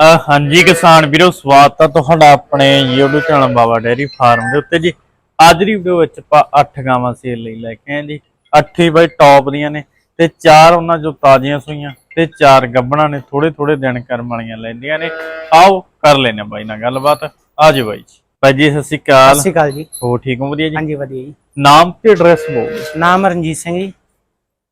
ਹਾਂਜੀ ਕਿਸਾਨ ਵੀਰੋ ਸਵਾਗਤ ਹੈ ਤੁਹਾਡਾ ਆਪਣੇ YouTube channel Baba dairy farm ਦੇ ਉੱਤੇ ਜੀ। ਅੱਜ ਦੀ ਵੀਡੀਓ ਵਿੱਚ ਆਪਾਂ 8 ਗਾਵਾਂ ਸੇਲ ਲਈ ਲੈ ਕੇ ਆਏ ਜੀ। 8 ਹੀ ਬਾਈ ਟੌਪ ਦੀਆਂ ਨੇ ਤੇ ਚਾਰ ਉਹਨਾਂ ਜੋ ਤਾਜ਼ੀਆਂ ਸੂਈਆਂ ਤੇ ਚਾਰ ਗੱਬਣਾ ਨੇ ਥੋੜੇ ਥੋੜੇ ਦਿਨ ਕਰਮ ਵਾਲੀਆਂ ਲੈਂਦੀਆਂ ਨੇ। ਆਓ ਕਰ ਲੈਨੇ ਬਾਈ ਨਾਲ ਗੱਲਬਾਤ। ਆਜੋ ਬਾਈ ਜੀ। ਬਾਈ ਜੀ ਸਤਿ ਸ਼੍ਰੀ ਅਕਾਲ। ਸਤਿ ਸ਼੍ਰੀ ਅਕਾਲ ਜੀ। ਹੋ ਠੀਕ ਹੋ? ਵਧੀਆ ਜੀ? ਹਾਂਜੀ ਵਧੀਆ ਜੀ। ਨਾਮ ਤੇ ਐਡਰੈਸ ਬੋਲ ਨਾਮ ਰਣਜੀਤ ਸਿੰਘ ਜੀ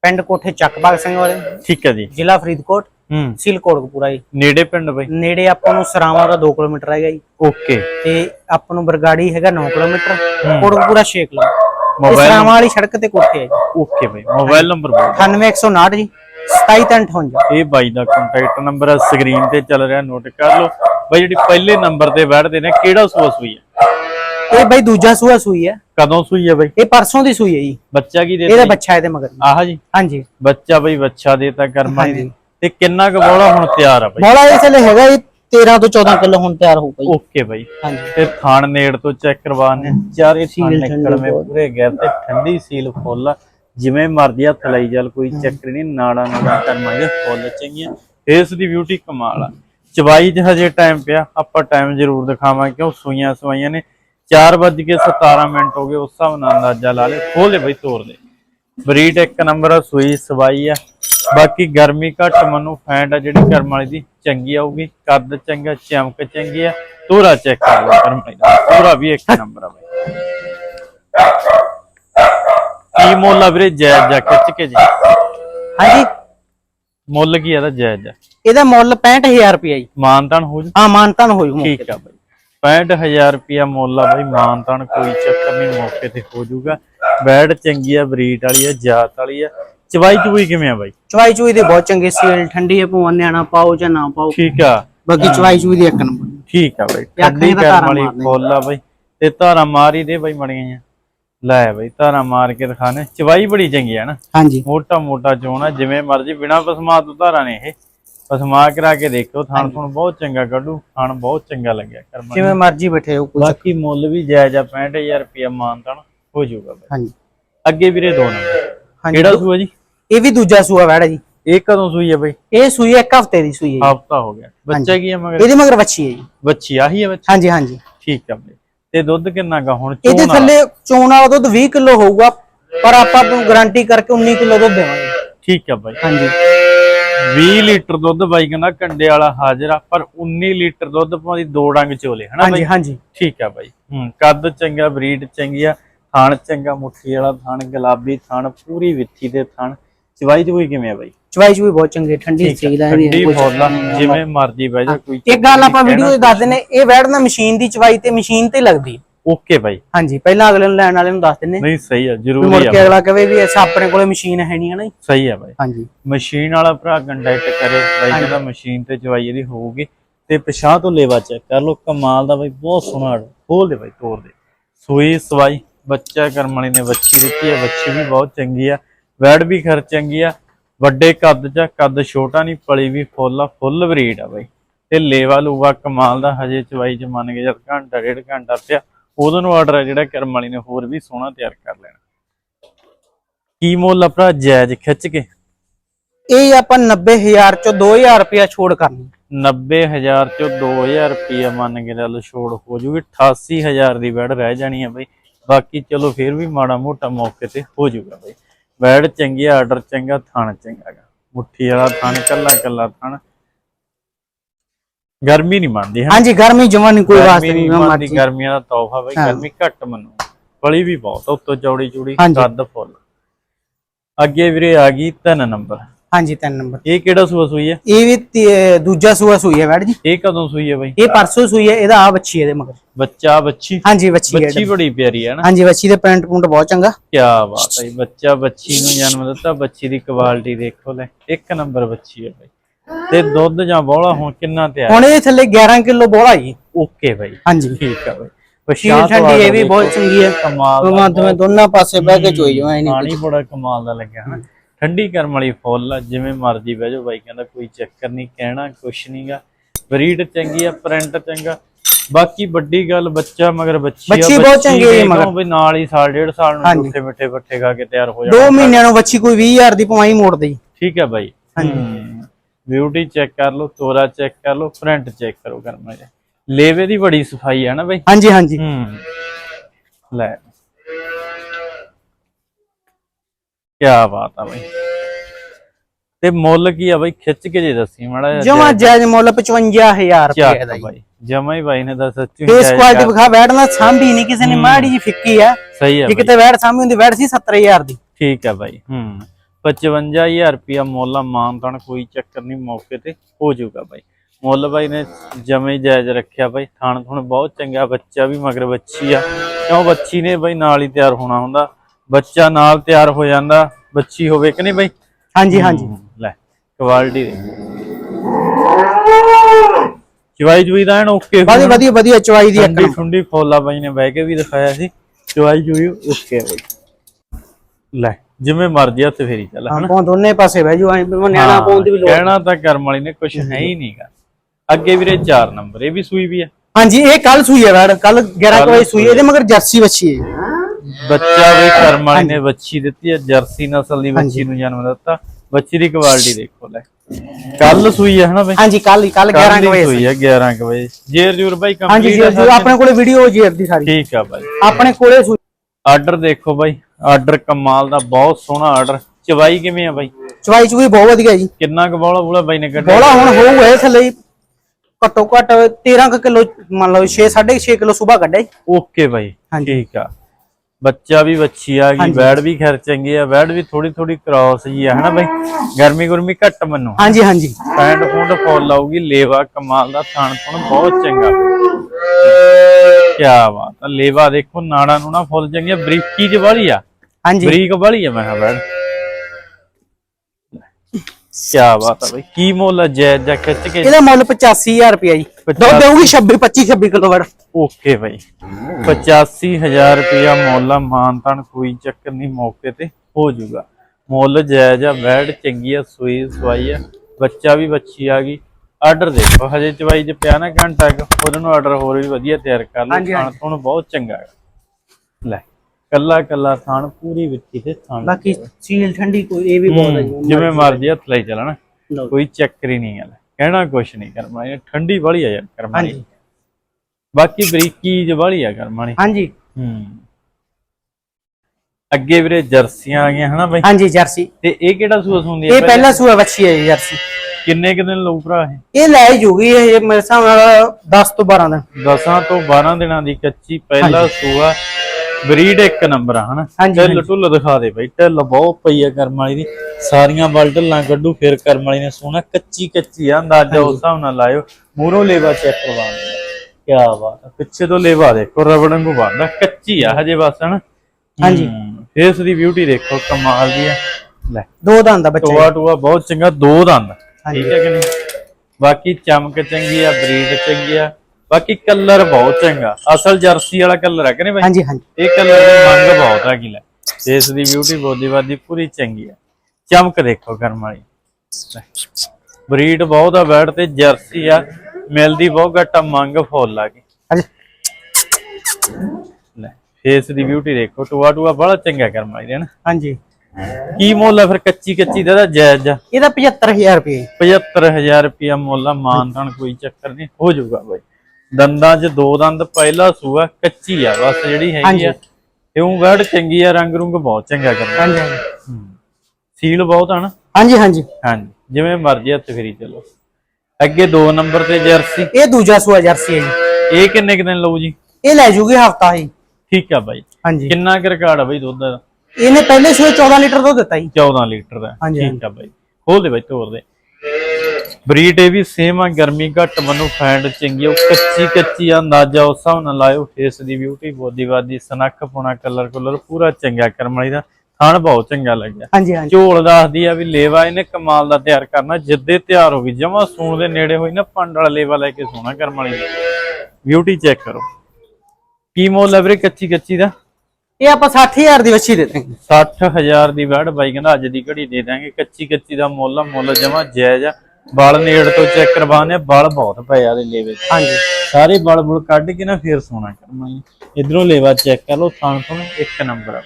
ਪਿੰਡ ਕੋਠੇ ਚੱਕਬਾਗ ਸਿੰਘ ਵਾਲੇ। ਠੀਕ ਹੈ ਜੀ। ਜ਼ਿਲ੍ਹਾ ਫਰੀਦਕੋਟ। ਹੂੰ। ਤਹਿਸੀਲ ਕੋਟਕਪੂਰਾ ਜੀ। ਨੇੜੇ ਪਿੰਡ ਬਾਈ? ਨੇੜੇ ਆਪਾਂ ਨੂੰ ਸਰਾਵਾਂ ਦਾ 2 ਕਿਲੋਮੀਟਰ ਹੈਗਾ ਜੀ। ਓਕੇ। ਤੇ ਆਪਾਂ ਨੂੰ ਬਰਗਾੜੀ ਹੈਗਾ 9 kilometre. Kotkapura 6 kilometre. Mobile Sarawan ਵਾਲੀ ਸੜਕ ਤੇ ਕੋਠੇ ਹੈ ਜੀ। ਓਕੇ ਬਾਈ ਮੋਬਾਈਲ ਨੰਬਰ ਬੋਲ 98159 ਜੀ। 2758 ਇਹ ਬਾਈ ਦਾ ਕੰਟੈਕਟ ਨੰਬਰ ਆ ਸਕਰੀਨ ਤੇ ਚੱਲ ਰਿਹਾ ਨੋਟ ਕਰ ਲਓ। ਬਾਈ ਜਿਹੜੀ ਪਹਿਲੇ ਨੰਬਰ ਤੇ ਬੈਠਦੇ ਨੇ ਕਿਹੜਾ ਸੂਆ ਸੂਈ ਹੈ? ਇਹ ਬਾਈ ਦੂਜਾ ਸੂਆ ਸੂਈ ਹੈ। ਕਦੋਂ ਸੂਈ ਹੈ ਬਾਈ? ਇਹ ਪਰਸੋਂ ਦੀ ਸੂਈ ਹੈ ਜੀ। ਬੱਚਾ ਕੀ ਇਹਦਾ ਦੇਤਾ ਬੱਚਾ ਇਹਦੇ ਮਗਰ ਆਹ ਜੀ। ਹਾਂਜੀ। ਬੱਚਾ ਬਾਈ ਬੱਚਾ ਦੇਤਾ ਕਰਮਾਂ ਦੀ। ਤੇ ਕਿੰਨਾ ਕੁ ਬੋਲਾ ਹੁਣ ਤਿਆਰ ਆ ਬਾਈ? ਬੋਲਾ ਇਹ ਥੱਲੇ ਹੈਗਾ ਜੀ 13 ਤੋਂ 14 ਕਿਲੋ ਹੁਣ ਤਿਆਰ ਹੋਊਗਾ ਜੀ। ਓਕੇ ਬਾਈ। ਹਾਂਜੀ। ਤੇ ਥਾਣ ਨੇੜ ਤੋਂ ਚੈੱਕ ਕਰਵਾਣੇ ਚਾਰੇ ਥਾਣ ਸੀਲ ਨਿਕਲਵੇਂ ਪੂਰੇ ਗੈਰ ਤੇ ਠੰਡੀ ਸੀਲ ਫੁੱਲ ਆ। ਜਿਵੇਂ ਮਰਦੀ ਹੱਥ ਲਈ ਚੱਲ ਕੋਈ ਚੱਕਰ ਨਹੀਂ ਨਾੜਾ ਨਾੜਾ ਕਰਮਾਂ ਦੇ ਫੁੱਲ ਚੰਗੀਆਂ। ਇਸ ਦੀ ਬਿਊਟੀ ਕਮਾਲ ਆ। ਚਵਾਈ 'ਚ ਹਜੇ ਟਾਈਮ ਪਿਆ ਆਪਾਂ ਟਾਈਮ ਜ਼ਰੂਰ ਦਿਖਾਵਾਂਗੇ ਕਿਉਂ ਸੂਈਆਂ ਸਵਾਈਆਂ ਨੇ। 4:17 ਮਿੰਟ ਹੋ ਗਏ ਉਸ ਹਿਸਾਬ ਨਾਲ ਅੰਦਾਜ਼ਾ ਲਾ ਲੈ ਖੋਲ ਬਈ ਤੋੜ ਦੇ ਬਰੀਡ ਇੱਕ ਨੰਬਰ ਆ ਸੂਈ ਸਵਾਈ ਆ। ਬਾਕੀ ਗਰਮੀ ਘੱਟ ਮਨੂੰ ਫੈਂਟ ਆ ਜਿਹੜੀ ਕਰਮ ਵਾਲੀ ਦੀ ਚੰਗੀ ਆਊਗੀ ਕੱਦ ਚੰਗਾ ਚਮਕ ਚੰਗੀ ਆ ਤੋਰਾ ਚੈੱਕ ਕਰ ਲਓ ਕਰਮ ਵਾਲੀ ਦਾ। ਤੋਰਾ ਵੀ ਇੱਕ ਨੰਬਰ ਆ ਬਈ। ਕੀ ਮੁੱਲ ਆ ਵੀਰੇ ਜਾਇਜ਼ ਜਾ ਖਿੱਚ ਕੇ ਜੀ। ਹਾਂਜੀ। ਮੁੱਲ ਕੀ ਆ ਦਾ ਜਾਇਜ਼ ਆ ਇਹਦਾ ਮੁੱਲ 65000 ਰੁਪਏ ਜੀ। ਮਾਨਤਾਨ ਹੋ ਜੀ? ਹਾਂ ਮਾਨਤਾਨ ਹੋ ਜੂ ਠੀਕ ਆ ਬਈ। 65000 ਰੁਪਿਆ ਮੁੱਲ ਆ ਬਈ ਮਾਨਤਾਨ ਕੋਈ ਚੱਕਰ ਨਹੀਂ ਮੌਕੇ ਤੇ ਹੋ ਜਾਊਗਾ ਬੈਡ ਚੰਗੀ ਆ ਬਰੀਡ ਵਾਲੀ ਆ ਜਾਤ ਵਾਲੀ ਆ। ਚਵਾਈ ਚੁਈ ਕਿਵੇਂ ਆ ਬਾਈ? ਚਵਾਈ ਚੂਈ ਦੀ ਬਹੁਤ ਚੰਗੀ ਸੀਲ ਠੰਡੀ ਹੈ ਭਾਵੇਂ ਨਿਆਣਾ ਪਾਓ ਜਾਂ ਨਾ ਪਾਓ। ਠੀਕ ਆ। ਬਾਕੀ ਚਵਾਈ ਚੂਈ ਦੀ ਇੱਕ ਨੰਬਰ। ਠੀਕ ਆ ਬਾਈ। ਠੰਡੀ ਧਾਰਾਂ ਵਾਲੀ। ਫੁੱਲ ਆ ਬਾਈ। ਤੇ ਧਾਰਾਂ ਮਾਰ ਦੇ ਬਾਈ ਮੜੀਆਂ ਆ ਲੈ ਬਾਈ ਧਾਰਾਂ ਮਾਰ ਕੇ ਦਿਖਾਣੇ ਚਵਾਈ ਬੜੀ ਚੰਗੀ ਆ ਨਾ। ਹਾਂਜੀ। ਮੋਟਾ ਮੋਟਾ ਚੋਣਾ ਜਿਵੇਂ ਮਰਜ਼ੀ। ਬਿਨਾ ਪਸਮਾ ਤੋਂ ਧਾਰਾਂ ਨੇ ਇਹ। ਪਸਮਾ ਕਰਾ ਕੇ ਦੇਖੋ ਥਣ ਥਣ ਬਹੁਤ ਚੰਗਾ ਕੱਢੂ। ਥਣ ਬਹੁਤ ਚੰਗਾ ਲੱਗਿਆ ਕਰਮ। ਜਿਵੇਂ ਮਰਜ਼ੀ ਬੈਠੇ ਹੋ ਕੋਈ ਬਾਕੀ ਮੁੱਲ ਵੀ ਜਾਇਜ਼ ਆ 65000 ਰੁਪਿਆ ਮਾਨਤਨ ਹੋ ਜਾਊਗਾ ਬਾਈ। ਹਾਂਜੀ। ਅੱਗੇ ਵੀਰੇ ਦੋ ਨੰਬਰ। ਕਿਹੜਾ ਸੂਆ ਜੀ? ਇਹ ਵੀ ਦੂਜਾ ਸੂਆ ਵੈੜਾ ਜੀ। ਇਹ ਕਦੋਂ ਸੂਈ ਹੈ ਬਾਈ? ਇਹ ਸੂਈ ਇੱਕ ਹਫ਼ਤੇ ਦੀ ਸੂਈ ਹੈ। ਹਫਤਾ ਹੋ ਗਿਆ। ਬੱਚਾ ਕੀ ਹੈ ਮਗਰ? ਇਹਦੇ ਮਗਰ ਬੱਚੀ ਹੈ ਜੀ। ਬੱਚੀ ਆਹੀ ਹੈ ਬੱਚੀ ਹਾਂਜੀ ਹਾਂਜੀ। ਠੀਕ ਆ ਬਾਈ। ਤੇ ਦੁੱਧ ਕਿੰਨਾ ਗਾ ਹੁਣ? ਇਹਦੇ ਚੋਣ ਵਾਲਾ? ਥੱਲੇ ਚੋਣ ਵਾਲਾ ਦੁੱਧ 20 ਕਿਲੋ ਹੋਊਗਾ ਪਰ ਆਪਾਂ ਨੂੰ ਗਾਰੰਟੀ ਕਰਕੇ 19 ਕਿਲੋ ਦੁੱਧ ਦੇਵਾਂਗੇ। ਠੀਕ ਆ ਬਾਈ। ਹਾਂਜੀ। 20 ਲੀਟਰ ਦੁੱਧ ਬਾਈ ਕਹਿੰਦਾ ਕੰਡੇ ਵਾਲਾ ਹਾਜ਼ਰ ਆ ਪਰ 19 ਲੀਟਰ ਦੁੱਧ ਭਾਵੇਂ ਦੋ ਡੰਗ ਚੋਲੇ ਹਨਾ ਹਾਂਜੀ ਬਾਈ? ਹਾਂਜੀ। ਠੀਕ ਆ ਬਾਈ। ਹੂੰ ਕੱਦ ਚੰਗਾ ਬਰੀਡ ਚੰਗੀ ਆ ਥਣ ਚੰਗਾ ਮੁੱਠੀ ਵਾਲਾ ਥਣ ਗੁਲਾਬੀ ਥਣ ਪੂਰੀ ਵਿੱਥੀ ਦੇ ਥਣ। ਚਵਾਈ ਚ ਕੋਈ ਕਿਵੇਂ ਆ ਬਾਈ? ਚਵਾਈ ਚੂਈ ਬਹੁਤ ਚੰਗੀ ਠੰਡੀ ਚਾਹੀਦਾ ਹੈ ਠੰਡੀ ਫੌਲਾ ਜਿਵੇਂ ਮਰਜ਼ੀ ਬਹਿ ਜਾ ਕੋਈ ਇੱਕ ਗੱਲ ਆਪਾਂ ਵੀਡੀਓ 'ਚ ਦੱਸ ਦਿੰਨੇ ਇਹ ਵੈੜ ਨਾ ਮਸ਼ੀਨ ਦੀ ਚਵਾਈ ਤੇ ਮਸ਼ੀਨ ਤੇ ਲੱਗਦੀ। ਓਕੇ ਬਾਈ। ਹਾਂਜੀ ਪਹਿਲਾਂ ਅਗਲੇ ਨੂੰ ਲੈਣ ਵਾਲੇ ਨੂੰ ਦੱਸ ਦਿੰਨੇ ਨਹੀਂ ਸਹੀ ਆ ਮੁੜ ਜ਼ਰੂਰੀ ਆ ਕੇ ਅਗਲਾ ਕਹੇ ਵੀ ਅੱਛਾ ਆਪਣੇ ਕੋਲੇ ਮਸ਼ੀਨ ਹੈ ਨਹੀਂ ਹੈ ਨਾ। ਸਹੀ ਆ ਬਾਈ। ਹਾਂਜੀ। ਮਸ਼ੀਨ ਵਾਲਾ ਭਰਾ ਕੰਟੈਕਟ ਕਰੇ ਬਾਈ ਕਹਿੰਦਾ ਮਸ਼ੀਨ ਤੇ ਚਵਾਈ ਇਹਦੀ ਹੋਊਗੀ ਤੇ ਪਛਾਹ ਤੋਂ ਲੇਵਾ ਚੈੱਕ ਕਰ ਲੋ ਕਮਾਲ ਦਾ ਬਾਈ ਬਹੁਤ ਸੋਹਣਾ ਖੋਲ ਦੇ ਬਾਈ ਤੋੜ ਦੇ। ਸੂਈ ਸਵਾਈ ਬੱਚਾ ਕਰਮ ਵਾਲੀ ਨੇ ਬੱਚੀ ਦਿੱਤੀ ਹੈ ਬੱਚੀ ਵੀ ਬਹੁਤ ਚੰਗੀ ਆ। ਵੈੜ ਵੀ ਖਰ ਚੰਗੀ ਆ ਵੱਡੇ ਕੱਦ ਚ ਆ, ਕੱਦ ਛੋਟਾ ਨਹੀਂ ਪਲੀ ਵੀ ਫੁੱਲ ਆ ਫੁੱਲ ਬਰੀਡ ਆ ਬਾਈ। ਤੇ ਲੇਵਾ ਲੂਵਾ ਕਮਾਲ ਦਾ ਹਜੇ ਚਵਾਈ ਚ ਮੰਨ ਕੇ ਜਦ ਘੰਟਾ ਡੇਢ ਘੰਟਾ ਪਿਆ ਉਦੋਂ ਨੂੰ ਆਰਡਰ ਜਿਹੜਾ ਕਰਮ ਵਾਲੀ ਨੇ ਹੋਰ ਵੀ ਸੋਹਣਾ ਤਿਆਰ ਕਰ ਲੈਣਾ। ਕੀ ਮੁੱਲ ਆ ਭਰਾ ਜਾਇਜ਼ ਖਿੱਚ ਕੇ? ਇਹ ਆਪਾਂ 90000 ਚੋਂ 2000 ਰੁਪਇਆ ਛੋੜ ਕਰਨੀ। 90000 ਚੋਂ 2000 ਰੁਪਏ ਮੰਨ ਕੇ ਚੱਲ ਛੋੜ ਹੋ ਜੂਗੀ 88000 ਦੀ ਬੈਡ ਰਹਿ ਜਾਣੀ ਹੈ ਬਈ। ਬਾਕੀ ਚਲੋ ਫੇਰ ਵੀ ਮਾੜਾ ਮੋਟਾ ਮੌਕੇ ਤੇ ਹੋ ਜਾਊਗਾ ਬਈ। ਬੈਡ ਚੰਗੀ ਆਰਡਰ ਚੰਗਾ ਥਣ ਚੰਗਾ ਗਾ। ਮੁੱਠੀ ਵਾਲਾ ਥਣ ਕੱਲਾ ਕੱਲਾ ਥਣ। ਗਰਮੀ ਨਹੀਂ ਮੰਨਦੀ ਹੈ ਹਾਂਜੀ ਗਰਮੀ ਜਮਾ ਨਹੀਂ ਕੋਈ ਵਾਸਤੇ ਨਹੀਂ ਮੰਨਦੀ ਗਰਮੀਆਂ ਦਾ ਤੋਹਫਾ ਬਈ ਗਰਮੀ ਘੱਟ ਮੰਨੂ। ਫਲੀ ਵੀ ਬਹੁਤ ਉੱਤੋਂ ਚੌੜੀ ਚੂੜੀ। ਕੱਦ ਫੁੱਲ। ਅੱਗੇ ਵੀਰੇ ਆ ਗਈ ਤਿੰਨ ਨੰਬਰ। ਹਾਂਜੀ ਤਿੰਨ ਨੰਬਰ। ਇਹ ਕਿਹੜਾ ਸੂਆ ਸੂਈ ਹੈ ਇਹ ਵੀ ਤੀ- ਦੂਜਾ ਸੂਆ ਸੂਈ ਹੈ ਵੈੜ ਜੀ। ਇਹ ਕਦੋਂ ਸੂਈ ਹੈ ਬਈ? ਇਹ ਪਰਸੋਂ ਸੂਈ ਹੈ ਇਹਦਾ ਆ ਬੱਚੀ ਇਹਦੇ ਮਗਰ। ਬੱਚਾ ਬੱਚੀ ਹਾਂਜੀ ਬੱਚੀ ਹੈ ਬੱਚੀ ਬੜੀ ਪਿਆਰੀ ਹੈ ਨਾ। ਹਾਂਜੀ ਬੱਚੀ ਦੇ ਪ੍ਰਿੰਟ ਪੁੰਟ ਬਹੁਤ ਚੰਗਾ। ਕੀ ਬਾਤ ਹੈ ਜੀ। ਬੱਚਾ ਬੱਚੀ ਨੂੰ ਜਨਮ ਦਿੱਤਾ ਬੱਚੀ ਦੀ ਕੁਆਲਿਟੀ ਦੇਖੋ ਲੈ ਇੱਕ ਨੰਬਰ ਬੱਚੀ ਹੈ ਬਾਈ। ਤੇ ਦੁੱਧ ਜਾਂ ਬੋਲਾ ਹੁਣ ਕਿੰਨਾ ਤਿਆਰ ਹੁਣ ਇਹ ਥੱਲੇ 11 ਕਿਲੋ ਬੋਲਾ ਜੀ। ਓਕੇ ਬਾਈ ਹਾਂਜੀ। ਠੀਕ ਆ ਬਾਈ। ਸ਼ੀਲ ਪਛਾਣ ਠੰਡੀ ਇਹ ਵੀ ਬਹੁਤ ਚੰਗੀ ਹੈ ਕਮਾਲ ਦਾ ਦੋਨਾਂ ਪਾਸੇ ਬਹਿ ਕੇ ਚੋਈ ਜਾਵਾਂ ਇਹਨੇ ਪਾਣੀ ਬੜਾ ਕਮਾਲ ਦਾ ਲੱਗਿਆ ਹਨਾ। ਠੰਡੀ ਕਰਮ ਵਾਲੀ ਫੁੱਲ ਆ ਜਿਵੇਂ ਮਰਜ਼ੀ ਬਹਿ ਜਾਓ ਬਾਈ ਕਹਿੰਦਾ ਕੋਈ ਚੱਕਰ ਨਹੀਂ ਕਹਿਣਾ ਕੁਛ ਨਹੀਂਗਾ। ਬਰੀਡ ਚੰਗੀ ਆ ਪ੍ਰਿੰਟ ਚੰਗਾ। ਬਾਕੀ ਵੱਡੀ ਗੱਲ ਬੱਚਾ ਮਗਰ ਬੱਚੀ ਆ ਬੱਚੀ ਬਹੁਤ ਚੰਗੀ ਹੈ ਮਗਰ। ਵੀ ਨਾਲ ਹੀ ਸਾਲ ਡੇਢ ਸਾਲ ਨੂੰ ਹਾਂਜੀ। ਝੂਠੇ ਮਿੱਠੇ ਪੱਠੇ ਖਾ ਕੇ ਤਿਆਰ ਹੋ ਜਾਣਾ ਦੋ ਮਹੀਨਿਆਂ ਨੂੰ ਬੱਚੀ ਕੋਈ 20000 ਦੀ ਪਵਾਈ ਮੋੜ ਦੇ ਠੀਕ ਹੈ ਬਾਈ। ਹਮ। ਬਿਊਟੀ ਚੈੱਕ ਕਰ ਲਓ ਤੋਰਾ ਚੈੱਕ ਕਰ ਲਓ ਪ੍ਰਿੰਟ ਚੈੱਕ ਕਰੋ ਕਰਮਾ ਜੀ ਲੇਵੇ ਦੀ ਬੜੀ ਸਫ਼ਾਈ ਹੈ ਨਾ ਬਾਈ? ਹਾਂਜੀ ਹਾਂਜੀ। ਹੂੰ। ਲੈ। ਕੀ ਬਾਤ ਆ ਬਾਈ। ਤੇ ਮੁੱਲ ਕੀ ਆ ਬਾਈ? ਖਿੱਚ ਕੇ ਜੇ ਦੱਸੀ ਮਾੜਾ ਜਿਹਾ। ਜਮਾ ਜਾਇਜ਼ ਮੁੱਲ 55000 ਰੁਪਏ ਦਾ ਬਾਈ। ਜਮਾ ਹੀ ਬਾਈ ਨੇ ਤਾਂ ਸੱਚੀ ਫੇਸ ਕੁਆਲਿਟੀ ਵਿਖਾ ਬੈਠ ਨਾਲ ਸਾਂਭੀ ਨਹੀਂ ਕਿਸੇ ਨੇ ਮਾੜੀ ਜੀ ਫਿੱਕੀ ਆ। ਸਹੀ ਆ ਕਿਤੇ ਬੈਠ ਸਾਂਭੀ ਹੁੰਦੀ ਬੈਠ ਸੀ 70000 ਦੀ। ਠੀਕ ਆ ਬਾਈ ਹੂੰ। 55000 ਰੁਪਿਆ ਮੁੱਲ ਆ ਮਾਨਤਾਨ ਕੋਈ ਚੱਕਰ ਨਹੀਂ ਮੌਕੇ ਤੇ ਹੋ ਜਾਊਗਾ ਬਾਈ। ਮੁੱਲ ਬਾਈ ਨੇ ਜਮੇ ਜਾਇਜ਼ ਰੱਖਿਆ ਬਾਈ। ਥਾਣ ਥੁਣ ਬਹੁਤ ਚੰਗਾ ਬੱਚਾ ਵੀ ਮਗਰ ਬੱਚੀ ਆ। ਕਿਉਂ ਬੱਚੀ ਨੇ ਬਾਈ ਨਾਲ ਹੀ ਤਿਆਰ ਹੋਣਾ ਹੁੰਦਾ? ਬੱਚਾ ਨਾਲ ਤਿਆਰ ਹੋ ਜਾਂਦਾ ਬੱਚੀ ਹੋਵੇ ਕਿ ਨਹੀਂ ਬਾਈ? ਹਾਂਜੀ ਹਾਂਜੀ। ਲੈ ਕੁਆਲਿਟੀ ਦੇ। ਚਵਾਈ ਜੁਈ ਦਾ ਐਨ ਓਕੇ ਵਧੀਆ ਵਧੀਆ ਵਧੀਆ ਚਵਾਈ ਦੀ ਇੱਕ ਠੰਡੀ ਫੋਲਾ ਬਾਈ ਨੇ ਬਹਿ ਕੇ ਵੀ ਦਿਖਾਇਆ ਸੀ। ਚਵਾਈ ਜੁਈ ਓਕੇ ਬਾਈ। ਲੈ ਜਿਵੇਂ ਮਰਜ਼ੀ ਹੱਥ ਫੇਰੀ ਚੱਲ ਹਨਾ? ਆਪਾਂ ਦੋਨੇ ਪਾਸੇ ਬਹਿ ਜੂ ਐ ਨਿਆਣਾ ਪਾਉਣ ਦੀ ਵੀ ਲੋੜ ਕਹਿਣਾ ਤਾਂ ਕਰਮ ਵਾਲੀ ਨੇ ਕੁਝ ਹੈ ਹੀ ਨਹੀਂਗਾ ਅੱਗੇ ਵੀਰੇ 4 ਨੰਬਰ ਇਹ ਵੀ ਸੂਈ ਵੀ ਆ। ਹਾਂਜੀ ਇਹ ਕੱਲ ਸੂਈ ਹੈ ਬੈੜ ਕੱਲ 11 ਕੁ ਵਜੇ ਸੂਈ। ਇਹਦੇ ਮਗਰ ਜਰਸੀ ਬੱਚੀ ਹੈ ਬੱਚਾ ਵੀ ਕਰਮ ਵਾਲੀ ਨੇ ਬੱਚੀ ਦਿੱਤੀ ਹੈ ਜਰਸੀ ਨਸਲ ਦੀ ਬੱਚੀ ਨੂੰ ਜਨਮ ਦਿੱਤਾ। ਬੱਚੀ ਦੀ ਕੁਆਲਿਟੀ ਦੇਖੋ ਲੈ। ਕੱਲ ਸੂਈ ਹੈ ਹਨਾ ਬਈ? ਹਾਂਜੀ ਕੱਲ ਹੀ ਕੱਲ 11 ਕੱਲ ਕੁ ਦੀ ਵਜੇ ਸੂਈ ਹੈ 11 ਕੁ ਵਜੇ। ਜੇਰ ਜੂਰ ਬਾਈ ਹਾਂਜੀ ਕੰਪਲੀਟ ਜੀ ਜੀ ਆਪਣੇ ਕੋਲੇ ਵੀਡੀਓ ਜੇਰ ਦੀ ਸਾਰੀ। ਠੀਕ ਆ ਬਾਈ। ਆਪਣੇ ਕੋਲੇ ਸੂਈ। ਆਰਡਰ ਦੇਖੋ ਬਾਈ। ਆਰਡਰ ਕਮਾਲ ਦਾ ਬਹੁਤ ਸੋਹਣਾ ਆਰਡਰ। ਚਵਾਈ ਕਿਵੇਂ ਆ ਬਾਈ? ਚਵਾਈ ਚੁਈ ਬਹੁਤ ਵਧੀਆ ਜੀ। ਕਿੰਨਾ ਕੁ ਬੋਲਾ ਬੋਲਾ ਬਾਈ ਨੇ ਕੱਢਿਆ? ਬੋਲਾ ਹੁਣ ਹੋਊਗਾ ਇਹ ਥੱਲੇ ਹੀ। ਘੱਟੋ ਘੱਟ 13 ਕਿਲੋ ਮੰਨ ਲਓ 6 6.5 ਕਿਲੋ ਸਵੇਰ ਕੱਢਿਆ ਜੀ। ਓਕੇ ਬਾਈ। ਹਾਂਜੀ। ਠੀਕ ਆ। ਬੱਚਾ ਵੀ ਵੱਛੀ ਆ ਗਈ ਬੈੜ ਵੀ ਖੈਰ ਚੰਗੀ ਆ ਬੈੜ ਵੀ ਥੋੜੀ ਥੋੜੀ ਕ੍ਰਾਸ ਜੀ ਆ ਹਨਾ ਬਾਈ? ਗਰਮੀ ਗੁਰਮੀ ਘੱਟ ਮੰਨੋ। ਹਾਂਜੀ ਹਾਂਜੀ। ਪੈਂਟ ਫੁੰਡ ਫੁੱਲ ਆਊਗੀ ਲੇਵਾ ਕਮਾਲ ਦਾ ਥਾਣ ਥੁਣ ਬਹੁਤ ਚੰਗਾ। ਕੀ ਬਾਤ ਆ ਲੇਵਾ ਦੇਖੋ ਨਾੜਾ ਨੂੰ ਨਾ ਫੁੱਲ ਚੰਗੀਆਂ ਬਰੀਕੀ ਚ ਵਾਲੀ ਆ। ਹਾਂਜੀ। ਬਰੀਕ ਵਾਲੀ ਆ ਮੈਂ ਕਿਹਾ ਬੈੜ ਕੀ ਬਾਤ ਆ ਬਾਈ ਕੀ ਮੁੱਲ ਜਾਇਜ਼ ਜਾਂ ਖਿੱਚ ਕੇ। ਇਹਦਾ ਮੁੱਲ 85000 ਰੁਪਇਆ ਜੀ। ਦੋ ਦੇਊਗੀ 26 25 26 ਕਿਲੋ ਵੜ। ਓਕੇ ਬਾਈ। 85000 ਰੁਪਇਆ ਮੁੱਲ ਮਾਨਤਾਨ ਕੋਈ ਚੱਕਰ ਨਹੀਂ ਮੌਕੇ ਤੇ ਹੋ ਜਾਊਗਾ ਮੁੱਲ ਜਾਇਜ਼ ਆ ਬੈੜ ਚੰਗੀ ਆ ਸੂਈ ਸਵਾਈ ਆ ਬੱਚਾ ਵੀ ਬੱਚੀ ਆ ਗਈ। ਆਰਡਰ ਦੇਖੋ ਹਜੇ ਚਵਾਈ ਚ ਪਿਆ ਨਾ ਘੰਟਾ ਕੁ, ਉਹਦੇ ਨੂੰ ਆਰਡਰ ਹੋਰ ਵੀ ਵਧੀਆ ਤਿਆਰ ਕਰ ਲਓ ਖਾਣ ਤੋਂ ਬਹੁਤ ਚੰਗਾ ਹੈ ਲੈ ਕੱਲਾ ਕੱਲਾ ਥਾਣ ਪੂਰੀ ਵਿੱਚੀ ਤੇ ਥਾਣ ਬਾਕੀ ਸੀਲ ਠੰਡੀ ਕੋਈ ਇਹ ਵੀ ਬਹੁਤ ਹੈ ਜਿਵੇਂ ਮਰਜ਼ੀ ਹੱਥ ਲਈ ਚੱਲਣਾ। ਕੋਈ ਚੱਕਰ ਹੀ ਨਹੀਂ ਗੱਲ ਕਹਿਣਾ ਕੁਛ ਨਹੀਂ ਕਰਮਾ ਇਹ ਠੰਡੀ ਵਾਲੀ ਆ ਯਾਰ ਕਰਮਾ ਹਾਂਜੀ। ਬਾਕੀ ਬਰੀਕੀ ਜ ਵਾਲੀ ਆ ਕਰਮਾ ਨੇ ਹਾਂਜੀ। ਹੂੰ। ਅੱਗੇ ਵੀਰੇ ਜਰਸੀਆਂ ਆ ਗਈਆਂ ਹਨਾ ਬਾਈ? ਹਾਂਜੀ ਜਰਸੀ। ਤੇ ਇਹ ਕਿਹੜਾ ਸੂਸ ਹੁੰਦੀ ਹੈ ਇਹ ਪਹਿਲਾ? ਸੂਆ ਬੱਚੀ ਹੈ ਜੀ ਜਰਸੀ। ਕਿੰਨੇ ਕੁ ਦਿਨ ਲਊ ਭਰਾ ਇਹ? ਇਹ ਲੈ ਜੂਗੀ ਇਹ ਮੇਰੇ ਹਿਸਾਬ ਨਾਲ 10 ਤੋਂ 12 ਦਿਨ। 10 ਤੋਂ 12 ਦਿਨਾਂ ਦੀ ਕੱਚੀ ਪਹਿਲਾ ਸੂਆ ਬਰੀਡ ਇੱਕ ਨੰਬਰ ਆ ਹਨਾ? ਢਿੱਲ ਢੁੱਲ ਦਿਖਾ ਦੇ ਬਾਈ ਢਿੱਲ ਬਹੁਤ ਪਈ ਆ ਕਰਮ ਵਾਲੀ ਦੀ। ਸਾਰੀਆਂ ਬਲ ਢਿੱਲਾਂ ਕੱਢੂ ਫਿਰ ਕਰਮ ਵਾਲੀ ਨੇ ਸੋਹਣਾ ਕੱਚੀ ਕੱਚੀ ਆ ਅੰਦਾਜ਼ਾ ਉਸ ਹਿਸਾਬ ਨਾਲ ਲਾਇਓ। ਮੂਰੋਂ ਲੇਵਾ ਚੈੱਕ ਕਰਵਾ ਕੀ ਬਾਤ ਆ। ਪਿੱਛੇ ਤੋਂ ਲੇਵਾ ਦੇਖੋ ਰਬੜ ਵਾਂਗੂ ਬਣਦਾ ਕੱਚੀ ਆ ਹਜੇ ਬਸ ਹਨਾ? ਹਾਂਜੀ। ਫੇਸ ਦੀ ਬਿਊਟੀ ਦੇਖੋ ਕਮਾਲ ਦੀ ਆ। ਲੈ ਦੋ ਦੰਦ ਦਾ ਬੱਚਾ। ਟੋਆ ਟੋਆ ਬਹੁਤ ਚੰਗਾ ਦੋ ਦੰਦ। ਠੀਕ ਹੈ ਕਿ ਨਹੀਂ? ਬਾਕੀ ਚਮਕ ਚੰਗੀ ਆ ਬਰੀਡ ਚੰਗੀ ਆ। ਬਾਕੀ ਕਲਰ ਬਹੁਤ ਚੰਗਾ। ਅਸਲ ਜਰਸੀ ਵਾਲਾ ਕਲਰ ਆ ਕਿ ਨਹੀਂ ਬਾਈ? ਹਾਂਜੀ ਹਾਂਜੀ। ਇਹ ਕਲਰ ਦੀ ਮੰਗ ਬਹੁਤ ਆ ਕੀ ਲੈ। ਫੇਸ ਦੀ ਬਿਊਟੀ ਬੋਦੀਵਾਦੀ ਪੂਰੀ ਚੰਗੀ ਆ। ਚਮਕ ਦੇਖੋ ਕਰਮ ਵਾਲੀ। ਬਰੀਡ ਬਹੁਤ ਆ ਬੈਡ ਤੇ ਜਰਸੀ ਆ। ਮਿਲਦੀ ਬਹੁਤ ਘੱਟ ਆ ਮੰਗ ਫੁੱਲ ਆ ਗਈ। ਹਾਂਜੀ। ਲੈ ਫੇਸ ਦੀ ਬਿਊਟੀ ਦੇਖੋ ਟੂਆ ਟੂਆ ਬੜਾ ਚੰਗਾ ਕਰਮ ਵਾਲੀ ਨਾ। ਹਾਂਜੀ। ਕੀ ਮੁੱਲ ਆ ਫਿਰ ਕੱਚੀ ਕੱਚੀ ਦਾ ਇਹਦਾ ਜਾਇਜ਼ ਆ? ਇਹਦਾ 75000 ਰੁਪਏ। 75000 ਰੁਪਿਆ ਮੁੱਲ ਆ ਮਾਨਤਾਨ ਕੋਈ ਚੱਕਰ ਨਹੀਂ ਹੋ ਜਾਊਗਾ ਬਾਈ। ਦੰਦਾਂ 'ਚ ਦੋ ਦੰਦ ਪਹਿਲਾ ਸੂਆ ਕੱਚੀ ਆ ਬਸ ਜਿਹੜੀ ਹੈਗੀ ਆ। ਇਉਂ ਵੜ ਚੰਗੀ ਆ ਰੰਗ ਰੁੰਗ ਬਹੁਤ ਚੰਗਾ ਕਰਦਾ ਹਾਂਜੀ ਹਾਂਜੀ। ਸੀਲ ਬਹੁਤ ਆ ਨਾ? ਹਾਂਜੀ ਹਾਂਜੀ। ਹਾਂਜੀ ਜਿਵੇਂ ਮਰਜ਼ੀ ਹੱਥ ਫੇਰੀ ਚਲੋ। ਅੱਗੇ 2 ਨੰਬਰ ਤੇ ਜਰਸੀ। ਇਹ ਦੂਜਾ ਸੂਆ ਜਰਸੀ ਹੈ ਜੀ। ਇਹ ਕਿੰਨੇ ਕੁ ਦਿਨ ਲਊ ਜੀ? ਇਹ ਲੈ ਜੂਗੀ ਹਫਤਾ ਹੀ। ਠੀਕ ਆ ਬਾਈ। ਹਾਂਜੀ। ਕਿੰਨਾ ਕੁ ਰਿਕਾਰਡ ਆ ਬਾਈ ਦੁੱਧ ਦਾ? ਇਹਨੇ ਪਹਿਲੇ ਸੂਏ 14 ਲੀਟਰ ਦੁੱਧ ਦਿੱਤਾ ਜੀ। 14 ਲੀਟਰ ਦਾ। ਹਾਂਜੀ, ਠੀਕ ਆ ਬਾਈ। ਖੋਲ ਦੇ ਬਾਈ ਤੋਰ ਦੇ। ਬਰੀਡ ਇਹ ਵੀ ਸੇਮ ਆ ਗਰਮੀ ਘੱਟ ਮਨੂੰ ਫੈਂਡ ਚੰਗੀ ਆ, ਉਹ ਕੱਚੀ ਕੱਚੀ ਆ ਅੰਦਾਜ਼ਾ ਉਸ ਹਿਸਾਬ ਨਾਲ ਲਾਇਓ ਫੇਸ ਦੀ ਬਿਊਟੀ ਬੋਦੀਵਾਦੀ ਸਨੱਖ ਪੁਣਾ ਕਲਰ ਕੁਲਰ ਪੂਰਾ ਚੰਗਾ ਕਰਮ ਵਾਲੀ ਦਾ। ਥਣ ਬਹੁਤ ਚੰਗਾ ਲੱਗਿਆ। ਹਾਂਜੀ ਹਾਂਜੀ। ਝੋਲ ਦੱਸਦੀ ਆ ਵੀ ਲੇਵਾ ਇਹਨੇ ਕਮਾਲ ਦਾ ਤਿਆਰ ਕਰਨਾ ਜਿੱਦੇ ਤਿਆਰ ਹੋ ਗਈ ਜਮਾ ਸੂਣ ਦੇ ਨੇੜੇ ਹੋਈ ਨਾ ਪੰਡ ਵਾਲਾ ਲੇਵਾ ਲੈ ਕੇ ਸੋਣਾ ਕਰਮ ਵਾਲੀ। ਬਿਊਟੀ ਚੈੱਕ ਕਰੋ। ਕੀ ਮੁੱਲ ਹੈ ਵੀਰੇ ਕੱਚੀ ਕੱਚੀ ਦਾ? ਇਹ ਆਪਾਂ 60000 ਦੀ ਵੱਛੀ ਦੇ ਦਾਂਗੇ। 60000 ਦੀ ਵੜ ਬਾਈ ਕਹਿੰਦਾ ਅੱਜ ਦੀ ਘੜੀ ਦੇ ਦਾਂਗੇ। ਕੱਚੀ ਕੱਚੀ ਦਾ ਮੁੱਲ ਆ ਮੁੱਲ ਜਮਾ ਜਾਇਜ਼ ਆ। ਬਲ ਨੇੜ ਤੋਂ ਚੈੱਕ ਕਰਵਾਉਂਦੇ ਆ ਬਲ ਬਹੁਤ ਪਏ ਆ ਦੇ ਲੇਵੇ। ਹਾਂਜੀ। ਸਾਰੇ ਬਲ ਬੁਲ ਕੱਢ ਕੇ ਨਾ ਫੇਰ ਸੋਣਾ ਕਰਨਾ ਇਧਰੋਂ ਲੇਵਾ ਚੈੱਕ ਕਰ ਲਓ ਥਾਂ ਤੋਂ ਇੱਕ ਨੰਬਰ ਆ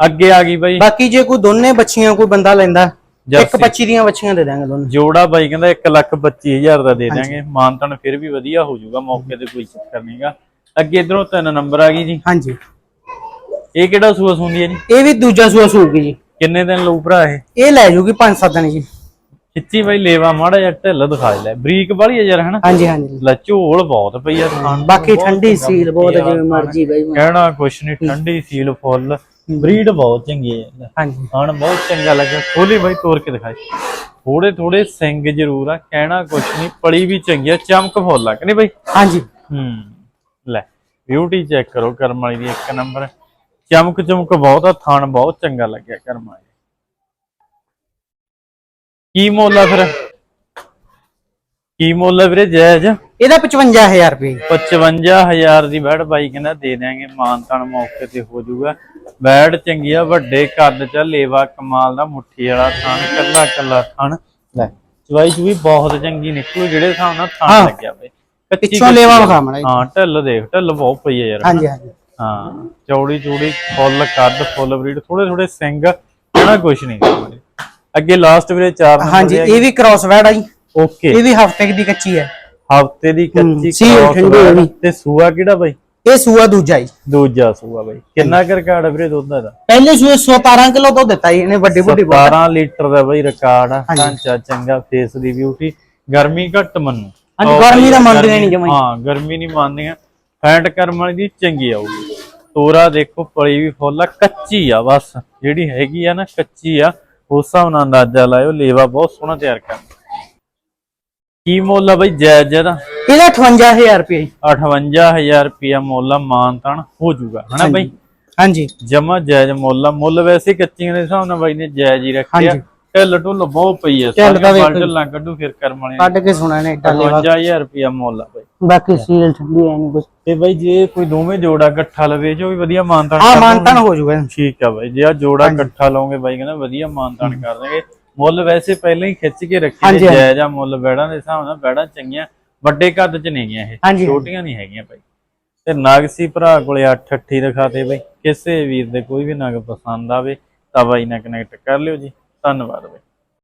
ਅੱਗੇ ਆ ਗਈ ਬਾਈ। ਬਾਕੀ ਜੇ ਕੋਈ ਦੋਨੇ ਬੱਚੀਆਂ ਕੋਈ ਬੰਦਾ ਲੈਂਦਾ ਇੱਕ 25 ਦੀਆਂ ਬੱਚੀਆਂ ਦੇ ਦਾਂਗੇ ਦੋਨੋਂ। ਜੋੜਾ ਬਾਈ ਕਹਿੰਦਾ 1 ਲੱਖ 25000 ਦਾ ਦੇ ਦਾਂਗੇ ਮਾਨਤਨ ਫਿਰ ਵੀ ਵਧੀਆ ਹੋ ਜਾਊਗਾ ਮੌਕੇ ਤੇ ਕੋਈ ਚੱਕਰ ਨਹੀਂਗਾ ਅੱਗੇ ਇਧਰੋਂ ਤਿੰਨ ਨੰਬਰ ਆ ਗਈ ਜੀ। ਹਾਂਜੀ। ਇਹ ਕਿਹੜਾ ਸੂਆ ਸੁੰਦੀ ਹੈ ਜੀ? ਇਹ ਵੀ ਦੂਜਾ ਸੂਆ ਸੂਗੀ ਜੀ। ਕਿੰਨੇ ਦਿਨ ਲਊ ਭਰਾ ਇਹ? ਇਹ ਲੈ ਜੂਗੀ 5-7 ਦਿਨ ਜੀ। ਖਿੱਚੀ ਬਾਈ ਲੇਵਾ ਮਾੜਾ ਜਿਹਾ ਢਿੱਲ ਦਿਖਾ ਲੈ। ਬਰੀਕ ਵਾਲੀ ਹੈ ਯਾਰ ਹਨਾ? ਹਾਂਜੀ ਹਾਂਜੀ। ਲੈ ਝੋਲ ਬਹੁਤ ਪਈ ਆ। ਬਾਕੀ ਠੰਡੀ ਸੀਲ ਬਹੁਤ ਜਿਵੇਂ ਮਰਜ਼ੀ ਬਾਈ। ਕਹਿਣਾ ਕੁਛ ਨਹੀਂ ਠੰਡੀ ਸੀਲ ਫੁੱਲ। ਬਰੀਡ ਬਹੁਤ ਚੰਗੀ ਹੈ। ਹਾਂਜੀ। ਹਣ ਬਹੁਤ ਚੰਗਾ ਲੱਗਿਆ। ਖੋਲੀ ਬਾਈ ਤੋੜ ਕੇ ਦਿਖਾਈ। ਥੋੜੇ ਥੋੜੇ ਸਿੰਗ ਜ਼ਰੂਰ ਆ ਕਹਿਣਾ ਕੁਛ ਨਹੀਂ ਪਲੀ ਵੀ ਚੰਗੀ ਆ ਚਮਕ ਫੁੱਲ ਆ ਕਿ ਨਹੀਂ ਬਾਈ? ਹਾਂਜੀ। ਹੂੰ ਲੈ ਬਿਊਟੀ ਚੈੱਕ ਕਰੋ ਕਰਮ ਵਾਲੀ ਦੀ ਇੱਕ ਨੰਬਰ ਚਮਕ ਚਮਕ ਬਹੁਤ ਆ ਥਣ ਬਹੁਤ ਚੰਗਾ ਲੱਗਿਆ ਕਰਮ ਵਾਲੀ। ਕੀ ਮੁੱਲ ਫਿਰ? ਕੀ ਮੁੱਲ ਵੀਰੇ ਜਾਇਜ਼ ਇਹਦਾ 55000 ਰੁਪਏ। ਜੀ 55000 ਦੀ ਬੈਡ ਬਾਈ ਕਹਿੰਦਾ ਦੇ ਦਿਆਂਗੇ ਮਾਨਤਾਨ ਮੌਕੇ ਤੇ ਹੋ ਜਾਊਗਾ। ਬੈਡ ਚੰਗੀ ਆ ਵੱਡੇ ਕੱਦ ਚ ਲੇਵਾ ਕਮਾਲ ਦਾ ਮੁੱਠੀ ਵਾਲਾ ਥਣ ਕੱਲਾ ਕੱਲਾ ਥਣ। ਲੈ ਚਵਾਈ ਚੂਈ ਬਹੁਤ ਚੰਗੀ ਨਿਕਲੂ ਜਿਹੜੇ ਹਿਸਾਬ ਨਾਲ ਥਣ। ਲੱਗਿਆ ਬਈ ਪਿੱਛੋਂ ਲੇਵਾ ਵਿਖਾ ਮੜਾ ਹਾਂ ਢਿੱਲ ਦੇਖ ਢਿੱਲ ਬਹੁਤ ਪਈ ਆ ਯਾਰ। ਹਾਂਜੀ ਹਾਂਜੀ। ਹਾਂ ਚੌੜੀ ਚੂੜੀ ਫੁੱਲ ਕੱਦ ਫੁੱਲ ਬਰੀਡ ਥੋੜੇ ਥੋੜੇ ਸਿੰਘ ਇਹਨਾਂ ਕੁਛ ਨਹੀਂ। ਅੱਗੇ ਲਾਸਟ ਵੀਰੇ 4 ਨੰਬਰ ਹਾਂਜੀ ਇਹ ਵੀ ਕ੍ਰਾਸ ਵੈਡ ਆ ਜੀ। ਓਕੇ ਇਹ ਵੀ ਹਫ਼ਤੇ ਦੀ ਕੱਚੀ ਹੈ ਹਫ਼ਤੇ ਦੀ ਕੱਚੀ ਸੀ, ਠੰਡੀ ਹੋਣੀ। ਤੇ ਸੂਆ ਕਿਹੜਾ ਬਾਈ? ਇਹ ਸੂਆ ਦੂਜਾ ਜੀ ਦੂਜਾ ਸੂਆ ਬਾਈ। ਕਿੰਨਾ ਕਰ ਰਿਕਾਰਡ ਵੀਰੇ ਦੁੱਧ ਦਾ? ਪਹਿਲੇ ਸੂਏ 17 ਕਿਲੋ ਦੁੱਧ ਦਿੱਤਾ ਇਹਨੇ ਵੱਡੀ ਵੱਡੀ 12 ਲੀਟਰ ਦਾ ਬਾਈ ਰਿਕਾਰਡ ਆ। ਢਾਂਚਾ ਚੰਗਾ ਫੇਸ ਦੀ ਬਿਊਟੀ ਗਰਮੀ ਘੱਟ ਮੰਨੂ। ਆਓ ਗਰਮੀ ਬਾਈ, ਤਾਂ ਮੰਨਦੀਆਂ ਗਰਮੀ- ਨੀ ਜਮਾਂ ਹੀ। ਹਾਂ ਗਰਮੀ ਨਹੀਂ ਮੰਨਦੀਆਂ। ਫੈਟ ਕਰਮ ਵਾਲੀ ਦੀ ਚੰਗੀ ਆਊਗੀ। ਤੋਰਾ ਦੇਖੋ ਪਲੀ ਵੀ ਫੁੱਲ ਆ ਕੱਚੀ ਆ ਬਸ। ਜਿਹੜੀ ਹੈਗੀ ਆ ਨਾ ਕੱਚੀ ਆ। ਉਸ ਹਿਸਾਬ ਨਾਲ ਅੰਦਾਜ਼ਾ ਲਾਇਓ ਲੇਵਾ ਬਹੁਤ ਸੋਹਣਾ ਤਿਆਰ ਕਰ ਕੀ ਮੁੱਲ ਆ ਬਾਈ ਜਾਇਜ਼ ਇਹਦਾ? ਇਹਦਾ 58000 ਰੁਪਏ ਜੀ। 58000 ਰੁਪਿਆ ਮੁੱਲ ਆ ਮਾਨਤਾਨ ਹੋ ਜਾਊਗਾ ਹਨਾ ਬਾਈ? ਹਾਂਜੀ। ਜਮਾ ਜਾਇਜ਼ ਮੁੱਲ ਆ। ਮੁੱਲ ਵੈਸੇ ਕੱਚੀਆਂ ਦੇ ਹਿਸਾਬ ਨਾਲ ਬਾਈ ਨੇ ਜਾਇਜ਼ ਹੀ ਰੱਖਿਆ। ਢਿੱਲ ਢੁੱਲ ਬਹੁਤ ਪਈ ਐ ਢਿੱਲ ਤਾਂ ਵੇਖੋ। ਢਿੱਲਾਂ ਕੱਢੂ ਫਿਰ ਕਰਮ ਵਾਲੇ ਕੱਢ ਕੇ ਸੁਣਾ ਨੇ ਏਡਾ ਲੇਵਾ 55000 ਰੁਪਿਆ ਮੁੱਲ ਆ ਬਾਈ। ਬਾਕੀ ਸੀਲ ਠੰਡੀ ਐ ਨਹੀਂ ਕੁਝ ਤੇ ਬਾਈ ਜੇ ਕੋਈ ਦੋਵੇਂ ਜੋੜਾ ਇਕੱਠਾ ਲਵੇ ਜੋ ਵੀ ਵਧੀਆ ਮਾਨਤਾਨ ਹਾਂ ਕਰ ਮਾਨਤਨ ਹੋ ਜਾਊਗਾ। ਠੀਕ ਆ ਬਾਈ ਜੇ ਆ ਜੋੜਾ ਇਕੱਠਾ ਲਓਗੇ ਬਾਈ ਕਹਿੰਦਾ ਵਧੀਆ ਮਾਨਤਾਨ ਕਰ ਦੇਗੇ ਮੁੱਲ ਵੈਸੇ ਪਹਿਲਾਂ ਹੀ ਖਿੱਚ ਕੇ ਰੱਖੇ ਨੇ ਹਾਂਜੀ। ਜਾਇਜ਼ ਆ ਮੁੱਲ ਬੈੜਾਂ ਦੇ ਹਿਸਾਬ ਨਾਲ ਬੈੜਾਂ ਚੰਗੀਆਂ ਵੱਡੇ ਕੱਦ ਚ ਨਹੀਂ ਗਈਆਂ ਇਹ ਹਾਂਜੀ। ਛੋਟੀਆਂ ਨਹੀਂ ਹੈਗੀਆਂ ਬਾਈ ਤੇ ਨਗ ਸੀ ਭਰਾ ਕੋਲੇ 8 ਅੱਠੀ ਦਿਖਾਤੇ ਬਾਈ ਕਿਸੇ ਵੀਰ ਦੇ ਕੋਈ ਵੀ ਨਗ ਪਸੰਦ ਆਵੇ ਤਾਂ ਬਾਈ ਨਾਲ ਕਨੈਕਟ ਕਰ ਲਿਓ ਜੀ ਧੰਨਵਾਦ ਬਾਈ